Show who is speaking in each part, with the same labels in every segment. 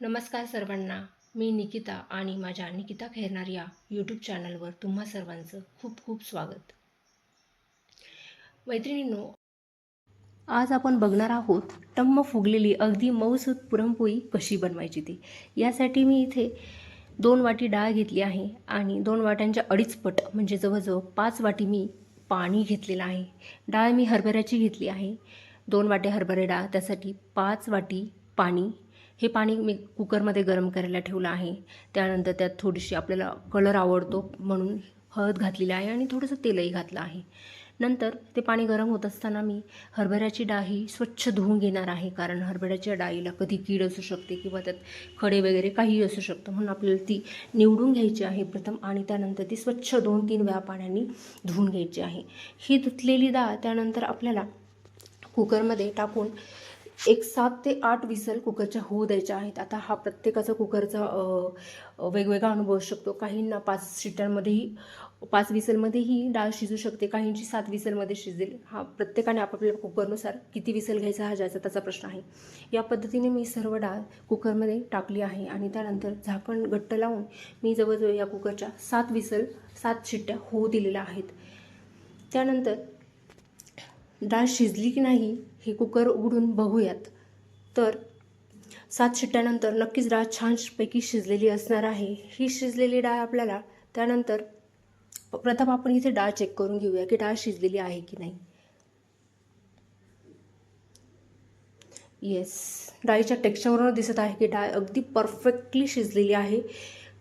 Speaker 1: नमस्कार सर्वांना. मी निकिता आणि माझ्या निकिता खेरणार या यूट्यूब चॅनलवर तुम्हा सर्वांचं खूप खूप स्वागत. मैत्रिणींनो आज आपण बघणार आहोत टम्म फुगलेली अगदी मऊसूत पुरणपोळी कशी बनवायची ती. यासाठी मी इथे दोन वाटी डाळ घेतली आहे आणि दोन वाट्यांच्या अडीच पट म्हणजे जवळजवळ पाच वाटी मी पाणी घेतलेलं आहे. डाळ मी हरभऱ्याची घेतली आहे. दोन वाटे हरभरे डाळ त्यासाठी पाच वाटी पाणी हे पाणी मी कुकरमध्ये गरम करायला ठेवलं आहे. त्यानंतर त्यात थोडीशी आपल्याला कलर आवडतो म्हणून हळद घातलेली आहे आणि थोडंसं तेलही घातलं आहे. नंतर ते पाणी गरम होत असताना मी हरभऱ्याची डाळ ही स्वच्छ धुवून घेणार आहे. कारण हरभऱ्याच्या डाळीला कधी कीड असू शकते किंवा त्यात खडे वगैरे काहीही असू शकतं. म्हणून आपल्याला ती निवडून घ्यायची आहे प्रथम आणि त्यानंतर ती स्वच्छ दोन तीन वेळा पाण्याने धुवून घ्यायची आहे. ही धुतलेली डाळ त्यानंतर आपल्याला कुकरमध्ये टाकून एक सात ते आठ विसल कुकरच्या होऊ द्यायच्या आहेत. आता हा प्रत्येकाचा कुकरचा वेगवेगळा अनुभव असू शकतो. काहींना पाच शिट्ट्यांमध्येही पाच विसलमध्येही डाळ शिजू शकते. काहींची सात विसलमध्ये शिजेल. हा प्रत्येकाने आपापल्या कुकरनुसार किती विसल घ्यायचा हा ज्याचा त्याचा प्रश्न आहे. या पद्धतीने मी सर्व डाळ कुकरमध्ये टाकली आहे आणि त्यानंतर झाकण घट्ट लावून मी जवळजवळ या कुकरच्या सात विसल सात शिट्ट्या होऊ दिलेल्या आहेत. त्यानंतर डाळ शिजली की नाही हे कुकर उघडून बघूयात. तर सात शिट्ट्यानंतर नक्कीच डाळ छानपैकी शिजलेली असणार आहे. ही शिजलेली डाळ आपल्याला त्यानंतर प्रथम आपण इथे डाळ चेक करून घेऊया की डाळ शिजलेली आहे की नाही. येस डाळीच्या टेक्स्चरवरून दिसत आहे की डाळ अगदी परफेक्टली शिजलेली आहे.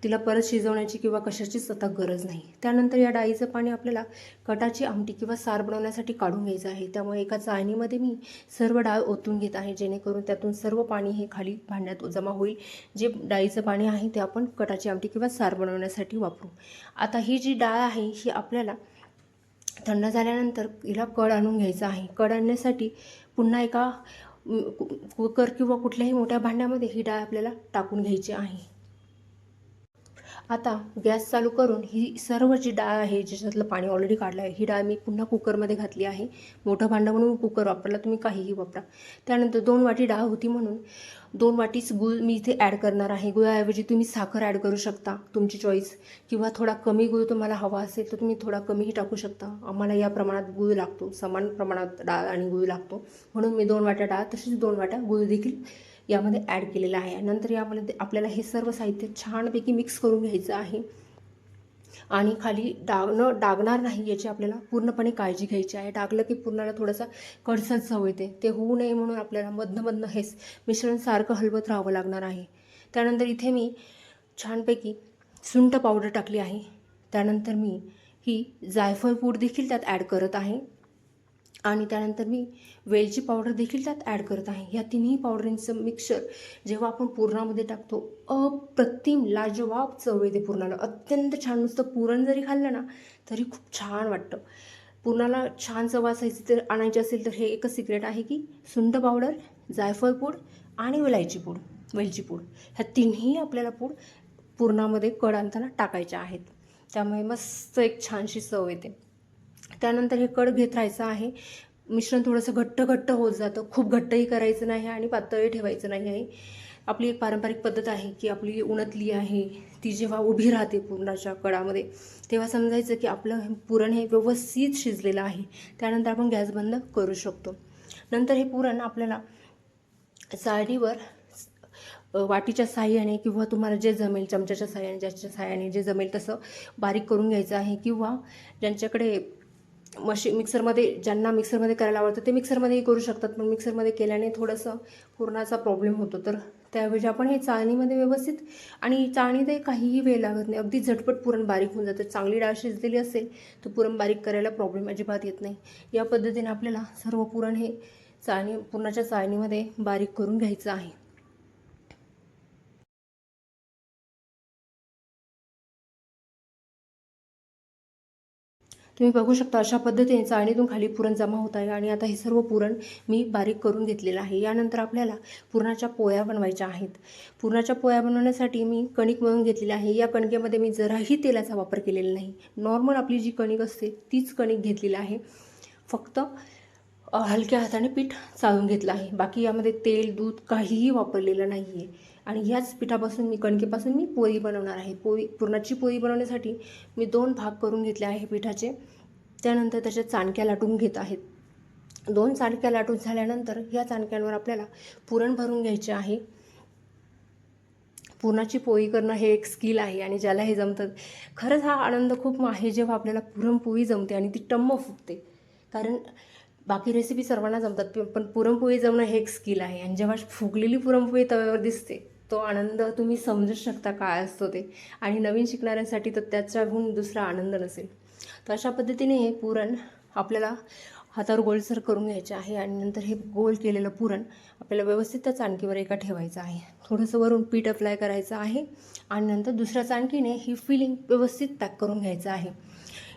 Speaker 1: तिला परत शिजवण्याची किंवा कशाचीच आता गरज नाही. त्यानंतर या डाळीचं पाणी आपल्याला कटाची आमटी किंवा सार बनवण्यासाठी काढून घ्यायचं आहे. त्यामुळे एका चाळणीमध्ये मी सर्व डाळ ओतून घेत आहे. जेणेकरून त्यातून सर्व पाणी हे खाली भांड्यात जमा होईल. जे डाळीचं पाणी आहे ते आपण कटाची आमटी किंवा सार बनवण्यासाठी वापरू. आता ही जी डाळ आहे ही आपल्याला थंड झाल्यानंतर हिला कड आणून घ्यायचं आहे. कड आणण्यासाठी पुन्हा एका कुकर किंवा कुठल्याही मोठ्या भांड्यामध्ये ही डाळ आपल्याला टाकून घ्यायची आहे. आता गॅस चालू करून ही सर्व जी डाळ आहे ज्याच्यातलं पाणी ऑलरेडी काढलं आहे ही डाळ मी पुन्हा कुकरमध्ये घातली आहे. मोठं भांडं म्हणून कुकर वापरला तुम्ही काहीही वापरा. त्यानंतर दोन वाटी डाळ होती म्हणून दोन वाटीच गुळ मी इथे ॲड करणार आहे. गुळाऐवजी तुम्ही साखर ॲड करू शकता तुमची चॉईस किंवा थोडा कमी गुळ तुम्हाला हवा असेल तर तुम्ही थोडा कमीही टाकू शकता. आम्हाला या प्रमाणात गूळ लागतो समान प्रमाणात डाळ आणि गुळ लागतो. म्हणून मी दोन वाट्या डाळ तसेच दोन वाट्या गुळ देखील यामध्ये ॲड केलेलं आहे. नंतर यामध्ये आपल्याला हे सर्व साहित्य छानपैकी मिक्स करून घ्यायचं आहे. आणि खाली डाग न डागणार नाही याची आपल्याला पूर्णपणे काळजी घ्यायची आहे. डागलं की पूर्णाला थोडासा कडसर चव येते. ते होऊ नये म्हणून आपल्याला मधनमधनं हे हेच मिश्रण सारखं हलवत राहावं लागणार आहे. त्यानंतर इथे मी छानपैकी सुंठ पावडर टाकली आहे. त्यानंतर मी ही जायफळ पूड देखील त्यात ॲड करत आहे. आणि त्यानंतर मी वेलची पावडर देखील त्यात ॲड करत आहे. ह्या तिन्ही पावडरींचं मिक्सर जेव्हा आपण पुरणामध्ये टाकतो अप्रतिम लाजवाब चव येते पुरणाला. अत्यंत छान नुसतं पुरण जरी खाल्लं ना तरी खूप छान वाटतं. पुरणाला छान चव असायची तर आणायची असेल तर हे एकच सिक्रेट आहे की सुंठ पावडर जायफळ पूड आणि वेलायची पूड वेलची पूड. ह्या तिन्ही आपल्याला पूड पुरणामध्ये कड आणताना टाकायच्या आहेत. त्यामुळे मस्त एक छानशी चव येते. त्यानंतर हे कड घेत राहायचं आहे. मिश्रण थोडंसं घट्ट घट्ट होत जातं. खूप घट्टही करायचं नाही आणि पातळही ठेवायचं नाही आहे. आपली एक पारंपरिक पद्धत आहे की आपली उणतली आहे ती जेव्हा उभी राहते पुरणाच्या कडामध्ये तेव्हा समजायचं की आपलं पुरण हे व्यवस्थित शिजलेलं आहे. त्यानंतर आपण गॅस बंद करू शकतो. नंतर हे पुरण आपल्याला चाळणीवर वाटीच्या साह्याने किंवा तुम्हाला जे जमेल चमच्याच्या साह्याने ज्याच्या साह्याने जे जमेल तसं बारीक करून घ्यायचं आहे किंवा ज्यांच्याकडे मशी मिक्सरमध्ये ज्यांना मिक्सरमध्ये करायला आवडतं ते मिक्सरमध्येही करू शकतात. पण मिक्सरमध्ये केल्याने थोडंसं पुरणाचा प्रॉब्लेम होतो. तर त्याऐवजी आपण हे चाळणीमध्ये व्यवस्थित आणि चाळणीतही काहीही वेळ लागत नाही. अगदी झटपट पुरण बारीक होऊन जातं. चांगली डाळ शिजलेली असेल तर पुरण बारीक करायला प्रॉब्लेम अजिबात येत नाही. या पद्धतीने आपल्याला सर्व पुरण हे चाळणी पुरणाच्या चाळणीमध्ये बारीक करून घ्यायचं आहे. तुम्ही बघू शकता अशा पद्धतीने चाळणीतून खाली पुरण जमा होत आहे आणि आता हे सर्व पुरण मी बारीक करून घेतलेलं आहे. यानंतर आपल्याला पुरणाच्या पोळ्या बनवायच्या आहेत. पुरणाच्या पोळ्या बनवण्यासाठी मी कणिक मळून घेतलेली आहे. या कणकेमध्ये मी जराही तेलाचा वापर केलेला नाही. नॉर्मल आपली जी कणिक असते तीच कणिक घेतलेली आहे. फक्त हलक्या हाताने पीठ चाळून घेतलं आहे. बाकी यामध्ये तेल दूध काहीही वापरलेलं नाही आहे आणि ह्याच पिठापासून मी कणकेपासून मी पोळी बनवणार आहे. पोळी पुरणाची पोळी बनवण्यासाठी मी दोन भाग करून घेतले आहे पिठाचे. त्यानंतर त्याच्या चाणक्या लाटून घेत आहेत. दोन चाणक्या लाटून झाल्यानंतर ह्या चाणक्यांवर आपल्याला पुरण भरून घ्यायचे आहे. पुरणाची पोळी करणं हे एक स्किल आहे आणि ज्याला हे जमतं. खरंच हा आनंद खूप आहे जेव्हा आपल्याला पुरणपोळी जमते आणि ती टम्म फुगते. कारण बाकी रेसिपी सर्वांना जमतात. पण पुरणपोळी जमणं हे एक स्किल आहे. आणि जेव्हा फुगलेली पुरणपोळी तव्यावर दिसते तो आनंद तुम्ही समजू शकता काय असतो ते. आणि नवीन शिकणाऱ्यांसाठी तर त्याच्याहून दुसरा आनंद नसेल. तर अशा पद्धतीने हे पुरण आपल्याला हातावर गोलसर करून घ्यायचे आहे. आणि नंतर हे गोल केलेलं पुरण आपल्याला व्यवस्थित त्या चाणकीवर एका ठेवायचं आहे. थोडंसं वरून पीठ अप्लाय करायचं आहे. आणि नंतर दुसऱ्या चाणकीने ही फिलिंग व्यवस्थित पॅक करून घ्यायचं आहे.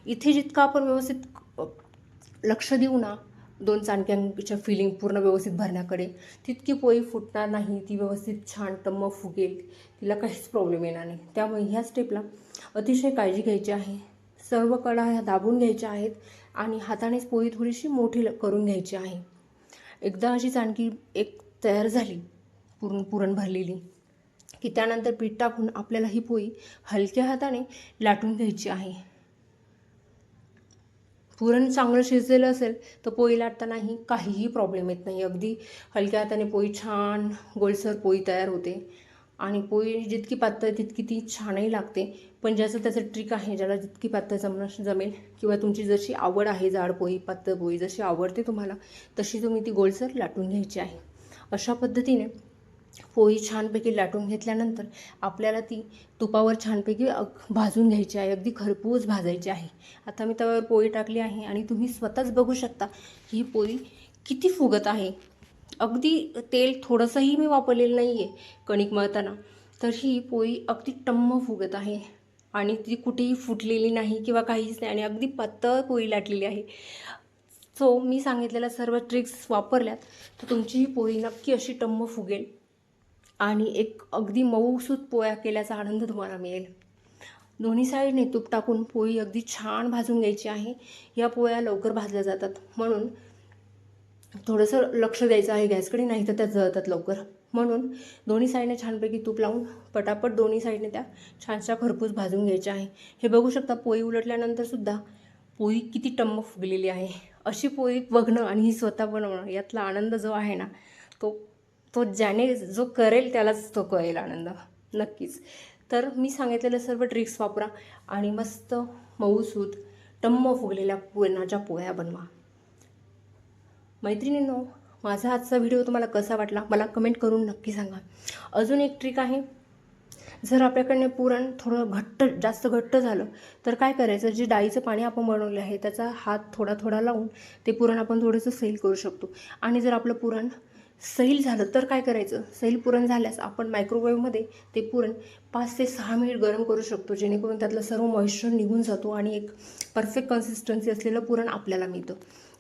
Speaker 1: इथे जितकं आपण व्यवस्थित लक्ष देऊ ना दोन चाणक्यांच्या फिलिंग पूर्ण व्यवस्थित भरण्याकडे. तितकी पोळी फुटणार नाही ती व्यवस्थित छान टम्म फुगेल तिला काहीच प्रॉब्लेम येणार नाही. त्यामुळे ह्या स्टेपला अतिशय काळजी घ्यायची आहे. सर्व कडा ह्या दाबून घ्यायच्या आहेत आणि हातानेच पोळी थोडीशी मोठी ल- करून घ्यायची आहे. एकदा अशी चाणकी एक तयार झाली पुरण पुरण भरलेली की त्यानंतर पीठ टाकून आपल्याला ही पोळी हलक्या हाताने लाटून घ्यायची आहे. पुरण चांगलं शिजलेलं असेल तर पोळी लाटतानाही काहीही प्रॉब्लेम येत नाही. अगदी हलक्या हाताने पोळी छान गोलसर पोळी तयार होते. आणि पोळी जितकी पातळ तितकी ती छानही लागते. पण ज्याचं त्याचं ट्रिक आहे ज्याला जितकी पातळ जमणं जमेल किंवा तुमची जशी आवड आहे जाड पोळी पातळ पोळी जशी आवडते तुम्हाला तशी तुम्ही ती गोलसर लाटून घ्यायची आहे. अशा पद्धतीने पोळी छानपैकी लाटून घेतल्यानंतर आपल्याला ती तुपावर छानपैकी अग- भाजून घ्यायची आहे. अगदी खरपूस भाजायची आहे. आता मी तव्यावर पोळी टाकली आहे आणि तुम्ही स्वतःच बघू शकता ही पोळी किती फुगत आहे. अगदी तेल थोडंसंही मी वापरलेलं नाही आहे कणिक मळताना. तर ही पोळी अगदी टम्म फुगत आहे. आणि ती कुठेही फुटलेली नाही किंवा काहीच नाही. आणि अगदी पातळ पोळी लाटलेली आहे. सो मी सांगितलेल्या सर्व ट्रिक्स वापरल्यात. तर तुमची ही पोळी नक्की अशी टम्म फुगेल. आणि एक अगदी मऊसूत पोळ्या केल्याचा आनंद तुम्हाला मिळेल. दोन्ही साईडने तूप टाकून पोळी अगदी छान भाजून घ्यायची आहे. या पोळ्या लवकर भाजल्या जातात. म्हणून थोडंसं लक्ष द्यायचं आहे गॅसकडे नाही तर त्या जळतात लवकर. म्हणून दोन्ही साईडने छानपैकी तूप लावून पटापट दोन्ही साईडने त्या छानशा खरपूस भाजून घ्यायच्या आहे. हे बघू शकता पोळी उलटल्यानंतरसुद्धा पोळी किती टम्म फुगलेली आहे. अशी पोळी बघणं आणि ही स्वतः बनवणं यातला आनंद जो आहे ना तो तो ज्याने जो करेल त्यालाच तो कळेल आनंद. नक्कीच. तर मी सांगितलेलं सर्व ट्रिक्स वापरा आणि मस्त मऊसूत टम्म फुगलेल्या पुरणाच्या पोळ्या बनवा. मैत्रिणींनो माझा आजचा व्हिडिओ तुम्हाला कसा वाटला मला कमेंट करून नक्की सांगा. अजून एक ट्रिक आहे. जर आपल्याकडनं पुरण थोडं घट्ट जास्त घट्ट झालं तर काय करायचं? जे डाळीचं पाणी आपण बनवलं आहे त्याचा हात थोडा थोडा लावून ते पुरण आपण थोडंसं सेल करू शकतो. आणि जर आपलं पुरण सैल झालं तर काय करायचं? सैल पुरण झाल्यास आपण मायक्रोवेव्हमध्ये ते पुरण पाच ते सहा मिनिट गरम करू शकतो. जेणेकरून त्यातलं सर्व मॉइश्चर निघून जातो आणि एक परफेक्ट कन्सिस्टन्सी असलेलं पुरण आपल्याला मिळतं.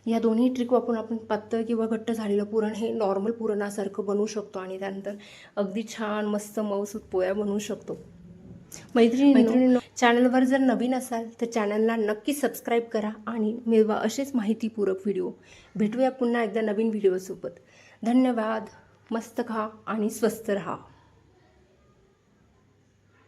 Speaker 1: या दोन्ही ट्रिक वापरून आपण पातळ किंवा घट्ट झालेलं पुरण हे नॉर्मल पुरणासारखं बनवू शकतो आणि त्यानंतर अगदी छान मस्त मऊसूत पोळ्या बनवू शकतो. मैत्रिणी मैत्रिणींनो. चॅनलवर जर नवीन असाल तर चॅनलला नक्की सबस्क्राईब करा आणि मिळवा असेच माहितीपूरक व्हिडिओ भेटूया पुन्हा एकदा नवीन व्हिडिओसोबत धन्यवाद. मस्त खा आणि स्वस्त रहा.